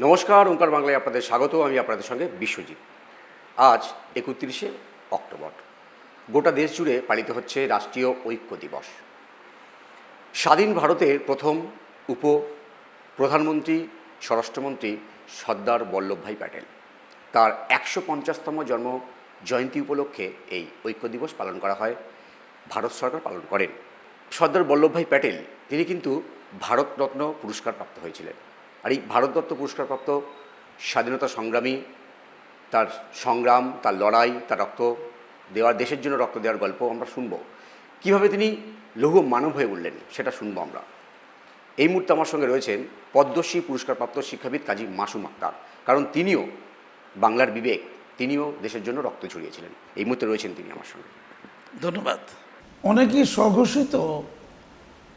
নমস্কার, ওঙ্কার বাংলায় আপনাদের স্বাগত। আমি আপনাদের সঙ্গে বিশ্বজিৎ। আজ একত্রিশে অক্টোবর। গোটা দেশ জুড়ে পালিত হচ্ছে রাষ্ট্রীয় ঐক্য দিবস। স্বাধীন ভারতের প্রথম উপ প্রধানমন্ত্রী স্বরাষ্ট্রমন্ত্রী সর্দার বল্লভভাই প্যাটেল। তার একশো পঞ্চাশতম জন্ম জয়ন্তী উপলক্ষে এই ঐক্য দিবস পালন করা হয়, ভারত সরকার পালন করেন। সর্দার বল্লভভাই প্যাটেল, তিনি কিন্তু ভারতরত্ন পুরস্কার প্রাপ্ত হয়েছিলেন। আর এই ভারতরত্ন পুরস্কারপ্রাপ্ত স্বাধীনতা সংগ্রামী, তার সংগ্রাম, তার লড়াই, তার রক্ত দেওয়ার, দেশের জন্য রক্ত দেওয়ার গল্প আমরা শুনব। কীভাবে তিনি লৌহ মানব হয়ে উঠলেন সেটা শুনব আমরা। এই মুহূর্তে আমার সঙ্গে রয়েছেন পদ্মশ্রী পুরস্কারপ্রাপ্ত শিক্ষাবিদ কাজী মাসুম আক্তার, কারণ তিনিও বাংলার বিবেক, তিনিও দেশের জন্য রক্ত ছড়িয়েছিলেন এই মুহূর্তে রয়েছেন তিনি আমার সঙ্গে। ধন্যবাদ। অনেকেই স্বঘোষিত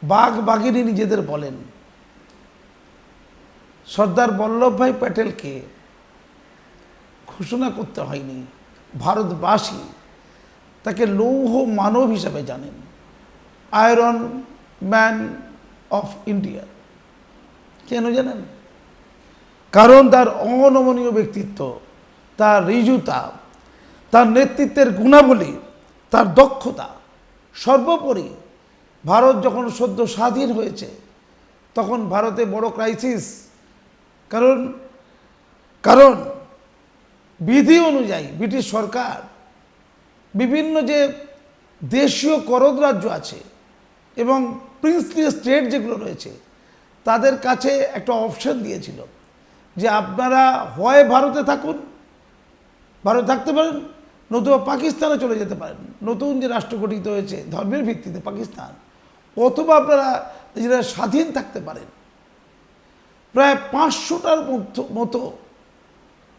বাঘ বাঘিনী নিজেদের বলেন সর্দার বল্লভভাই প্যাটেলকে ঘোষণা করতে হয়নি। ভারতবাসী তাকে লৌহ মানব হিসাবে জানেন। Iron man of India. কেন জানেন? কারণ তার অনমনীয় ব্যক্তিত্ব, তার ঋজুতা তার নেতৃত্বের গুণাবলী, তার দক্ষতা, সর্বোপরি ভারত যখন সদ্য স্বাধীন হয়েছে, তখন ভারতে বড় ক্রাইসিস কারণ কারণ বিধি অনুযায়ী ব্রিটিশ সরকার বিভিন্ন যে দেশীয় করদ রাজ্য আছে এবং প্রিন্সলি স্টেট যেগুলো রয়েছে, তাদের কাছে একটা অপশন দিয়েছিল যে আপনারা হয় ভারতে থাকুন, ভারতে থাকতে পারেন, নতুবা পাকিস্তানে চলে যেতে পারেন। নতুন যে রাষ্ট্র গঠিত হয়েছে, ধর্মের ভিত্তিতে পাকিস্তান, অথবা আপনারা নিজেরা স্বাধীন থাকতে পারেন। প্রায় পাঁচশোটার মতো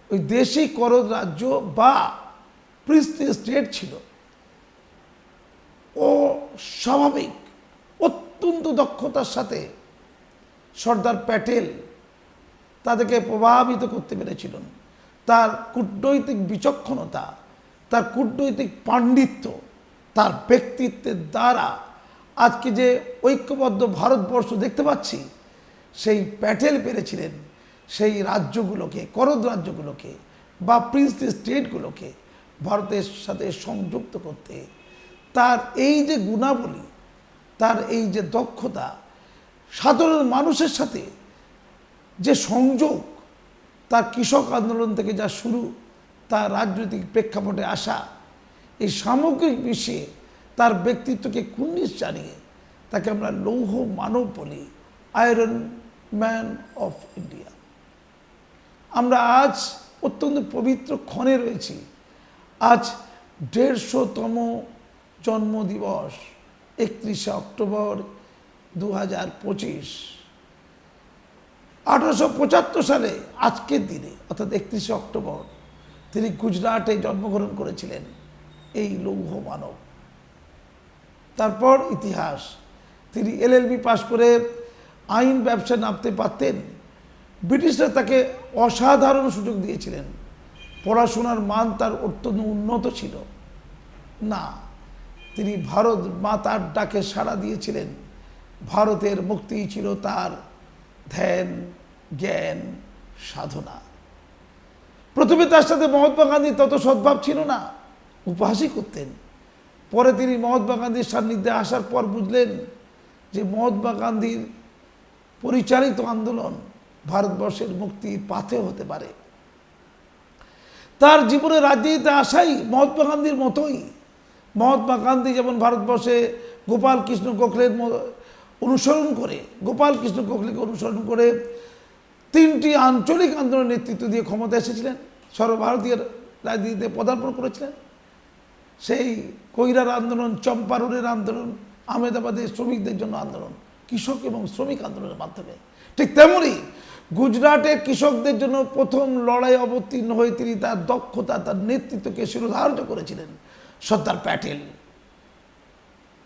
ওই দেশি করদ রাজ্য বা প্রিস্তি স্টেট ছিল। ও স্বাভাবিক, অত্যন্ত দক্ষতার সাথে সর্দার প্যাটেল তাদেরকে প্রভাবিত করতে পেরেছিলেন। তার কূটনৈতিক বিচক্ষণতা, তার কূটনৈতিক পাণ্ডিত্য, তার ব্যক্তিত্বের দ্বারা আজকে যে ঐক্যবদ্ধ ভারতবর্ষ দেখতে পাচ্ছি সেই প্যাটেল পেরেছিলেন সেই রাজ্যগুলোকে, করদ রাজ্যগুলোকে বা প্রিন্সলি স্টেটগুলোকে ভারতের সাথে সংযুক্ত করতে। তার এই যে গুণাবলী, তার এই যে দক্ষতা, সাধারণ মানুষের সাথে যে সংযোগ, তার কৃষক আন্দোলন থেকে যা শুরু, তার রাজনৈতিক প্রেক্ষাপটে আসা, এই সামগ্রিক বিশ্বে তার ব্যক্তিত্বকে কুন্নিশ জানিয়ে তাকে আমরা লৌহ মানব বলি, আয়রন ম্যান অফ ইন্ডিয়া আমরা আজ অত্যন্ত পবিত্র ক্ষণে রয়েছি। আজ দেড়শোতম জন্মদিবস, একত্রিশে অক্টোবর দু হাজার পঁচিশ। আঠারোশো পঁচাত্তর সালে আজকের দিনে, অর্থাৎ একত্রিশে অক্টোবর, তিনি গুজরাটে জন্মগ্রহণ করেছিলেন, এই লৌহ মানব। তারপর ইতিহাস, তিনি এলএলবি পাশ করে আইন ব্যবসা নামতে পারতেন। ব্রিটিশরা তাকে অসাধারণ সুযোগ দিয়েছিলেন। পড়াশোনার মান তার অত্যন্ত উন্নত ছিল। না, তিনি ভারত মাতার ডাকে সাড়া দিয়েছিলেন। ভারতের মুক্তি ছিল তার ধ্যান, জ্ঞান, সাধনা। প্রথমে তার সাথে মহাত্মা গান্ধীর তত সদ্ভাব ছিল না। উপহাসই করতেন। পরে তিনি মহাত্মা গান্ধীর সান্নিধ্যে আসার পর বুঝলেন যে মহাত্মা গান্ধীর পরিচালিত আন্দোলন ভারতবর্ষের মুক্তির পাথে হতে পারে। তার জীবনে রাজনীতিতে আসাই মহাত্মা গান্ধীর মতোই। মহাত্মা গান্ধী যেমন ভারতবর্ষে গোপাল কৃষ্ণ গোখলের অনুসরণ করে, গোপাল কৃষ্ণ গোখলেকে অনুসরণ করে তিনটি আঞ্চলিক আন্দোলনের নেতৃত্ব দিয়ে ক্ষমতা এসেছিলেন। সর্বভারতীয় রাজনীতিতে পদার্পণ করেছিলেন। সেই কৈরার আন্দোলন, চম্পারণের আন্দোলন, আহমেদাবাদের শ্রমিকদের জন্য আন্দোলন কৃষক এবং শ্রমিক আন্দোলনের মাধ্যমে। ঠিক তেমনই গুজরাটের কৃষকদের জন্য প্রথম লড়াই অবতীর্ণ হয়ে তিনি তার দক্ষতা, তার নেতৃত্বকে শিরোধার্য করেছিলেন সর্দার প্যাটেল।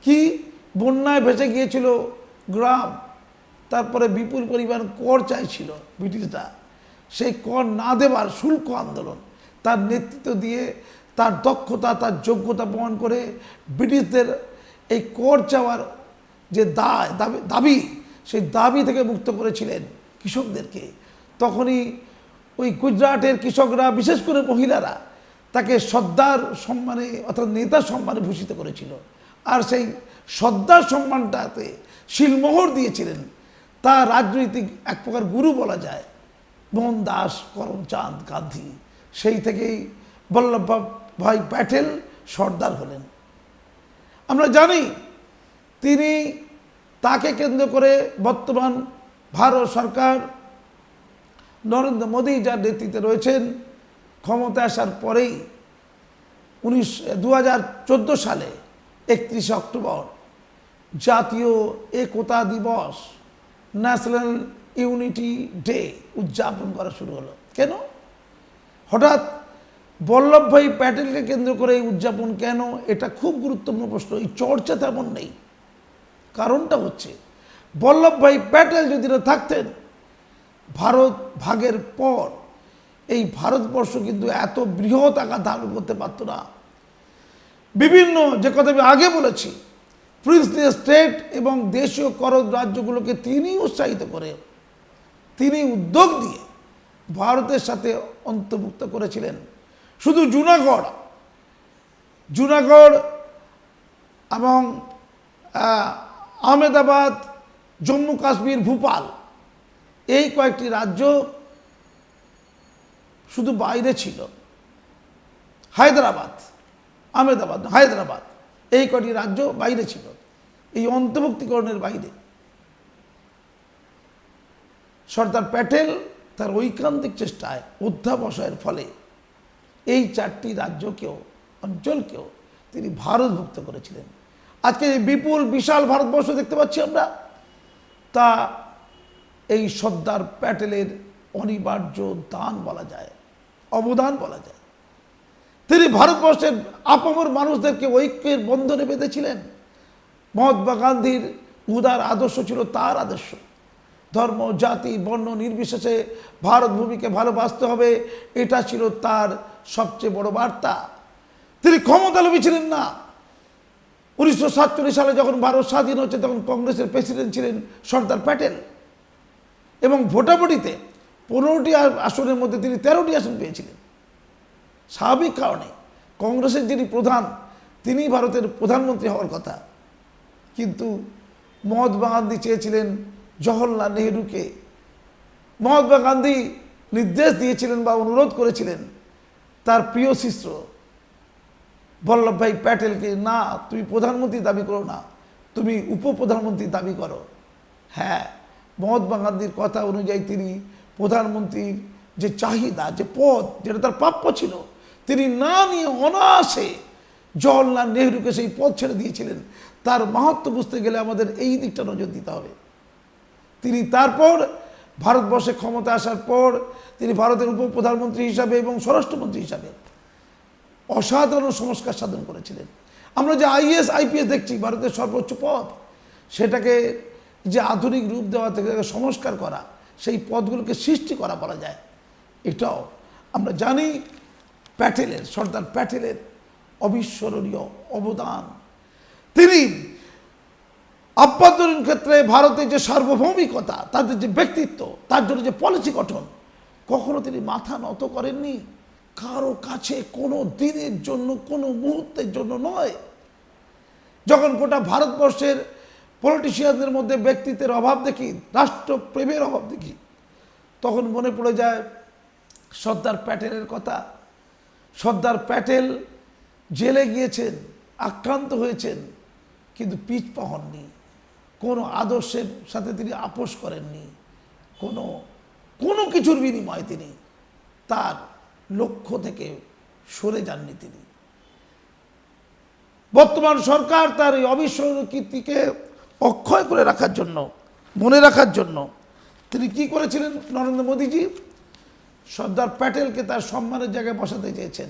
কি বন্যায় ভেসে গিয়েছিল গ্রাম, তারপরে বিপুল পরিমাণ কর চাইছিল ব্রিটিশরা। সেই কর না দেওয়ার শুল্ক আন্দোলন তার নেতৃত্ব দিয়ে তার দক্ষতা, তার যোগ্যতা প্রমাণ করে ব্রিটিশদের এই কর চাওয়ার যে দায় দাবি দাবি, সেই দাবি থেকে মুক্ত করেছিলেন কৃষকদেরকে। তখনই ওই গুজরাটের কৃষকরা, বিশেষ করে মহিলারা, তাকে সর্দার সম্মানে, অর্থাৎ নেতা সম্মানে ভূষিত করেছিল। আর সেই সর্দার সম্মানটাতে শিলমোহর দিয়েছিলেন। তা রাজনৈতিক এক প্রকার গুরু বলা যায়, মোহন দাস করমচাঁদ গান্ধী। সেই থেকেই বল্লভ ভাই প্যাটেল সর্দার হলেন। আমরা জানি তিনি তাকে কেন্দ্র করে বর্তমান ভারত সরকার নরেন্দ্র মোদী যার নেতৃত্বে রয়েছেন ক্ষমতা আসার পরেই উনিশ দু সালে একত্রিশে অক্টোবর জাতীয় একতা দিবস, ন্যাশনাল ইউনিটি ডে উদযাপন করা শুরু হলো। কেন? হঠাৎ বল্লভভাই প্যাটেলকে কেন্দ্র করে এই উদযাপন কেন? এটা খুব গুরুত্বপূর্ণ প্রশ্ন। এই চর্চা তেমন নেই। কারণটা হচ্ছে, বল্লভভাই প্যাটেল যদি না থাকতেন, ভারত ভাগের পর এই ভারতবর্ষ কিন্তু এত বৃহৎ আকার ধারণ করতে পারত না। বিভিন্ন, যে কথা আমি আগে বলেছি প্রিন্সলি স্টেট এবং দেশীয় কর রাজ্যগুলোকে তিনি উৎসাহিত করে তিনি উদ্যোগ দিয়ে ভারতের সাথে অন্তর্ভুক্ত করেছিলেন। শুধু জুনাগড় জুনাগড় এবং আহমেদাবাদ, জম্মু কাশ্মীর, ভূপাল এই কয়েকটি রাজ্য শুধু বাইরে ছিল। হায়দ্রাবাদ, আহমেদাবাদ, হায়দ্রাবাদ এই কটি রাজ্য বাইরে ছিল। এই অন্তর্ভুক্তিকরণের বাইরে সর্দার প্যাটেল তার ঐকান্তিক চেষ্টায় অধ্যাবসায়ের ফলে এই চারটি রাজ্যকেও, অঞ্চলকেও তিনি ভারতভুক্ত করেছিলেন। আজকে এই বিপুল, বিশাল ভারতবর্ষ দেখতে পাচ্ছি আমরা, তা এই সর্দার প্যাটেলের অনিবার্য দান বলা যায়, অবদান বলা যায়। তিনি ভারতবর্ষের আপমর মানুষদেরকে ঐক্যের বন্ধনে বেঁধেছিলেন। মহাত্মা গান্ধীর উদার আদর্শ ছিল তার আদর্শ। ধর্ম, জাতি, বর্ণ নির্বিশেষে ভারত ভূমিকে ভালোবাসতে হবে, এটা ছিল তার সবচেয়ে বড় বার্তা। তিনি ক্ষমতালোভী ছিলেন না উনিশশো সাতচল্লিশ সালে যখন ভারত স্বাধীন হচ্ছে, তখন কংগ্রেসের প্রেসিডেন্ট ছিলেন সর্দার প্যাটেল। এবং ভোটাভুটিতে পনেরোটি আসনের মধ্যে তিনি তেরোটি আসন পেয়েছিলেন। স্বাভাবিক কারণে কংগ্রেসের যিনি প্রধান, তিনি ভারতের প্রধানমন্ত্রী হওয়ার কথা। কিন্তু মহাত্মা গান্ধী চেয়েছিলেন জওহরলাল নেহরুকে। মহাত্মা গান্ধী নির্দেশ দিয়েছিলেন বা অনুরোধ করেছিলেন তার প্রিয় শিষ্য বল্লভভাই প্যাটেলকে, না, তুমি প্রধানমন্ত্রী দাবি করো না, তুমি উপপ্রধানমন্ত্রী দাবি করো। হ্যাঁ মহাত্মা গান্ধীর কথা অনুযায়ী তিনি প্রধানমন্ত্রীর যে চাহিদা, যে পদ, যেটা তার প্রাপ্য ছিল, তিনি না নিয়ে অনায়াসে জওয়াহরলাল নেহরুকে সেই পদ ছেড়ে দিয়েছিলেন। তার মাহাত্ম বুঝতে গেলে আমাদের এই দিকটা নজর দিতে হবে। তিনি তারপর ভারতবর্ষে ক্ষমতা আসার পর তিনি ভারতের উপপ্রধানমন্ত্রী হিসাবে এবং স্বরাষ্ট্রমন্ত্রী হিসাবে অসাধারণ সংস্কার সাধন করেছিলেন। আমরা যে আইএস, আইপিএস দেখছি, ভারতের সর্বোচ্চ পদ, সেটাকে যে আধুনিক রূপ দেওয়া থেকে সংস্কার করা, সেই পদগুলোকে সৃষ্টি করা বলা যায়। এটাও আমরা জানি প্যাটেলের, সর্দার প্যাটেলের অবিস্মরণীয় অবদান। তিনি আভ্যন্তরীণ ক্ষেত্রে ভারতের যে সার্বভৌমিকতা, তাদের যে ব্যক্তিত্ব, তার জন্য যে পলিসি গঠন, কখনো তিনি মাথা নত করেননি? কারও কাছে কোনো দিনের জন্য, কোনো মুহূর্তের জন্য নয়। যখন গোটা ভারতবর্ষের পলিটিশিয়ানদের মধ্যে ব্যক্তিত্বের অভাব দেখি, রাষ্ট্রপ্রেমের অভাব দেখি, তখন মনে পড়ে যায়, সর্দার প্যাটেলের কথা। সর্দার প্যাটেল জেলে গিয়েছেন, আক্রান্ত হয়েছেন, কিন্তু পিছ হননি। কোনো আদর্শের সাথে তিনি আপোষ করেননি। কোনো কোনো কিছুর বিনিময়ে তিনি তার লক্ষ্য থেকে সরে যাননি তিনি। বর্তমান সরকার তার এই অবিস্মরণীয় অক্ষয় করে রাখার জন্য, মনে রাখার জন্য তিনি কি করেছিলেন নরেন্দ্র মোদীজি? সর্দার প্যাটেলকে তার সম্মানের জায়গায় বসাতে চেয়েছেন।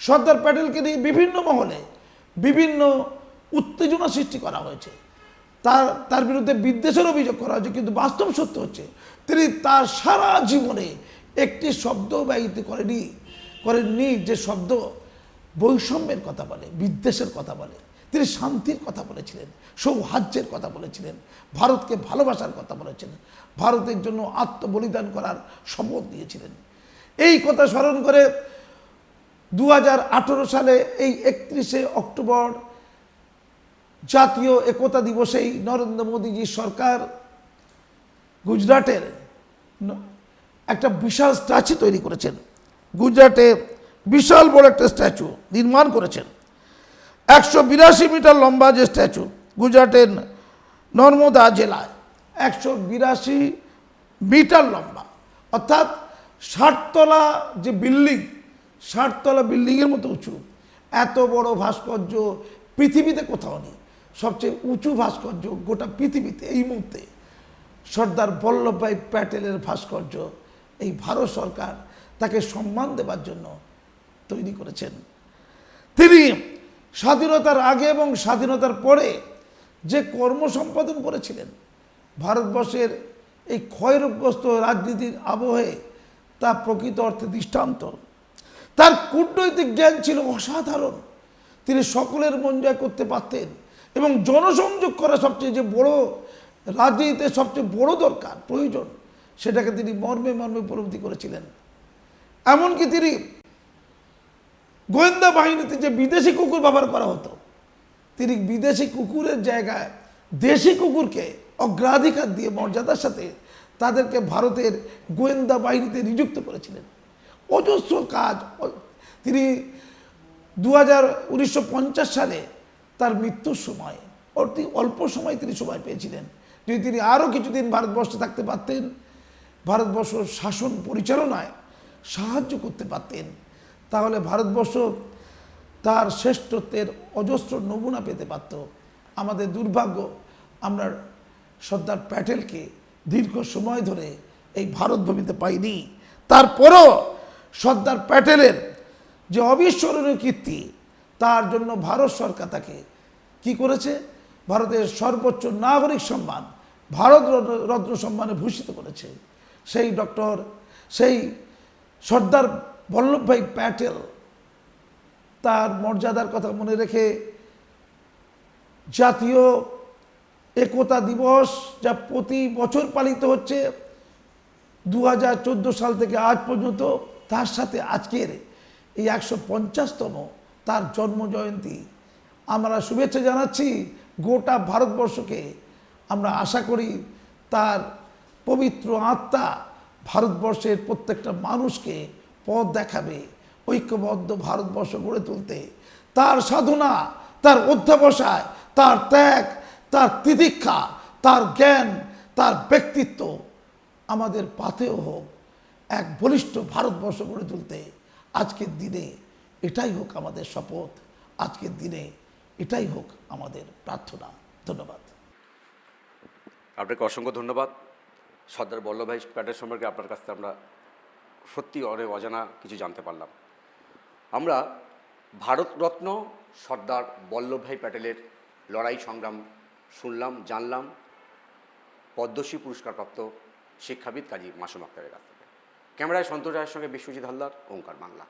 সর্দার প্যাটেলকে নিয়ে বিভিন্ন মহলে বিভিন্ন উত্তেজনা সৃষ্টি করা হয়েছে। তার তার বিরুদ্ধে বিদ্বেষের অভিযোগ করা হয়েছে, কিন্তু বাস্তব সত্য হচ্ছে, তিনি তার সারা জীবনে একটি শব্দ ব্যয়িত করেনি, করেননি যে শব্দ বৈষম্যের কথা বলে, বিদ্বেষের কথা বলে। তিনি শান্তির কথা বলেছিলেন, সৌহার্যের কথা বলেছিলেন, ভারতকে ভালোবাসার কথা বলেছিলেন ভারতের জন্য আত্মবলিদান করার শপথ দিয়েছিলেন। এই কথা স্মরণ করে দু হাজার আঠেরো সালে এই একত্রিশে অক্টোবর জাতীয় একতা দিবসেই নরেন্দ্র মোদীজির সরকার গুজরাটের একটা বিশাল স্ট্যাচু তৈরি করেছেন। গুজরাটে বিশাল বড় একটা স্ট্যাচু নির্মাণ করেছেন। একশো বিরাশি মিটার লম্বা যে স্ট্যাচু গুজরাটের নর্মদা জেলায়। একশো বিরাশি মিটার লম্বা। অর্থাৎ ষাটতলা যে বিল্ডিং, ষাটতলা বিল্ডিংয়ের মতো উঁচু। এত বড় ভাস্কর্য পৃথিবীতে কোথাও নেই। সবচেয়ে উঁচু ভাস্কর্য গোটা পৃথিবীতে এই মুহূর্তে সর্দার বল্লভভাই প্যাটেলের ভাস্কর্য এই ভারত সরকার তাকে সম্মান দেবার জন্য তৈরি করেছেন। তিনি স্বাধীনতার আগে এবং স্বাধীনতার পরে যে কর্ম সম্পাদন করেছিলেন, ভারতবর্ষের এই ক্ষয়রোগ্রস্ত রাজনীতির আবহে তা প্রকৃত অর্থে দৃষ্টান্ত। তার কূটনৈতিক জ্ঞান ছিল অসাধারণ। তিনি সকলের মন জয় করতে পারতেন এবং জনসংযোগ করা সবচেয়ে যে বড় রাজনীতিতে সবচেয়ে বড় দরকার, প্রয়োজন। সেটাকে তিনি মর্মে মর্মে উপলব্ধি করেছিলেন। এমনকি তিনি গোয়েন্দা বাহিনীতে যে বিদেশি কুকুর ব্যবহার করা হতো, তিনি বিদেশি কুকুরের জায়গায় দেশি কুকুরকে অগ্রাধিকার দিয়ে মর্যাদার সাথে তাদেরকে ভারতের গোয়েন্দা বাহিনীতে নিযুক্ত করেছিলেন। অজস্র কাজ তিনি দু হাজার সালে তার মৃত্যুর সময়, অতি অল্প সময় তিনি সময় পেয়েছিলেন। যদি তিনি আরও কিছুদিন ভারতবর্ষে থাকতে পারতেন ভারতবর্ষ শাসন পরিচালনায় সাহায্য করতে পারতেন, তাহলে ভারতবর্ষ তার শ্রেষ্ঠত্বের অজস্র নমুনা পেতে পারত। আমাদের দুর্ভাগ্য, আমরা সর্দার প্যাটেলকে দীর্ঘ সময় ধরে এই ভারত ভূমিতে পাইনি। তারপরও সর্দার প্যাটেলের যে অবিস্মরণীয় কীর্তি, তার জন্য ভারত সরকার তাকে কি করেছে? ভারতের সর্বোচ্চ নাগরিক সম্মান, ভারত রত্ন সম্মানে ভূষিত করেছে। সেই ডক্টর, সেই সর্দার বল্লভভাই প্যাটেল, তার মর্যাদার কথা মনে রেখে জাতীয় একতা দিবস যা প্রতি বছর পালিত হচ্ছে দু হাজার চোদ্দ সাল থেকে আজ পর্যন্ত, তার সাথে আজকের এই একশো পঞ্চাশতম তার জন্ম জয়ন্তী। আমরা শুভেচ্ছা জানাচ্ছি গোটা ভারতবর্ষকে। আমরা আশা করি তার পবিত্র আত্মা ভারতবর্ষের প্রত্যেকটা মানুষকে পথ দেখাবে, ঐক্যবদ্ধ ভারতবর্ষ গড়ে তুলতে। তার সাধনা, তার অধ্যাবসায়, তার ত্যাগ, তার তিতিক্ষা, তার জ্ঞান, তার ব্যক্তিত্ব আমাদের পাথেও হোক, এক বলিষ্ঠ ভারতবর্ষ গড়ে তুলতে। আজকের দিনে এটাই হোক আমাদের শপথ, আজকের দিনে এটাই হোক আমাদের প্রার্থনা। ধন্যবাদ। আপনাকে অসংখ্য ধন্যবাদ। সর্দার বল্লভভাই প্যাটেল সম্পর্কে আপনার কাছ থেকে আমরা সত্যি অনেক অজানা কিছু জানতে পারলাম। আমরা ভারতরত্ন সর্দার বল্লভভাই প্যাটেলের লড়াই সংগ্রাম শুনলাম, জানলাম। পদ্মশ্রী পুরস্কারপ্রাপ্ত শিক্ষাবিদ কাজী মাসুম আক্তারের কাছ থেকে। ক্যামেরায় সন্তোষ রায়ের সঙ্গে বিশ্বজিৎ হালদার, ওঙ্কার বাংলা।